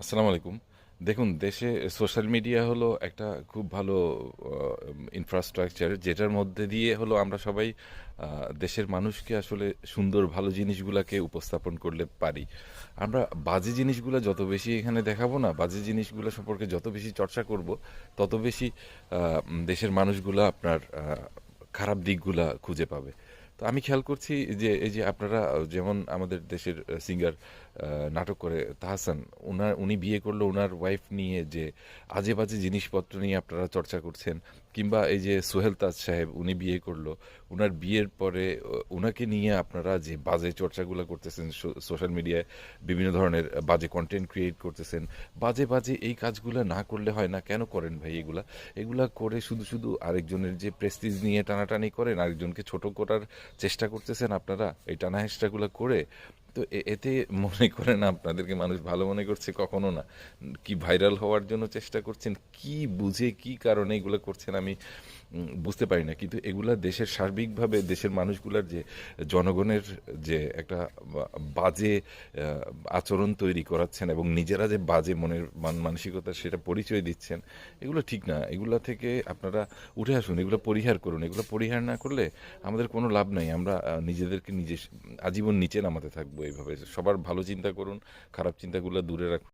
আসসালামু আলাইকুম। দেখুন, দেশে সোশ্যাল মিডিয়া হলো একটা খুব ভালো ইনফ্রাস্ট্রাকচার যেটার মধ্যে দিয়ে হলো আমরা সবাই দেশের মানুষকে আসলে সুন্দর, ভালো জিনিসগুলোকে উপস্থাপন করলে পারি। আমরা বাজে জিনিসগুলো যত বেশি এখানে দেখাবো না, বাজে জিনিসগুলো সম্পর্কে যত বেশি চর্চা করব, তত বেশি দেশের মানুষগুলো আপনার খারাপ দিকগুলা খুঁজে পাবে। তো আমি খেয়াল করছি যে এই যে আপনারা, যেমন আমাদের দেশের সিঙ্গার নাটক করে তাহসান ওনার উনি বিয়ে করল ওনার ওয়াইফ নিয়ে যে আজে বাজে জিনিসপত্র নিয়ে আপনারা চর্চা করছেন, কিংবা এই যে সোহেল তাজ সাহেব, উনি বিয়ে করল ওনার বিয়ের পরে ওনাকে নিয়ে আপনারা যে বাজে চর্চাগুলো করতেছেন সোশ্যাল মিডিয়ায় বিভিন্ন ধরনের বাজে কন্টেন্ট ক্রিয়েট করতেছেন, বাজে বাজে এই কাজগুলো না করলে হয় না, কেন করেন ভাই এগুলা? এগুলা করে শুধু শুধু আরেকজনের যে প্রেস্টিজ নিয়ে টানাটানি করেন, আরেকজনকে ছোট করার চেষ্টা করতেছেন আপনারা এই টানা হেসটাগুলো করে তো এতে মনে করেন আপনাদেরকে মানুষ ভালো মনে করছে, কখনো না। কি ভাইরাল হওয়ার জন্য চেষ্টা করছেন, কি বুঝে, কি কারণে এগুলো করছেন আমি বুঝতে পারি না। কিন্তু এগুলা দেশের সার্বিকভাবে, দেশের মানুষগুলার যে জনগণের যে একটা বাজে আচরণ তৈরি করাচ্ছেন এবং নিজেরা যে বাজে মনের মান, মানসিকতা সেটা পরিচয় দিচ্ছেন, এগুলো ঠিক না। এগুলা থেকে আপনারা উঠে আসুন, এগুলো পরিহার করুন। এগুলো পরিহার না করলে আমাদের কোনো লাভ নাই। আমরা নিজেদেরকে নিজে আজীবন নিচে নামাতে থাকব। এইভাবে। সবার ভালো চিন্তা করুন খারাপ চিন্তাগুলো দূরে রাখুন।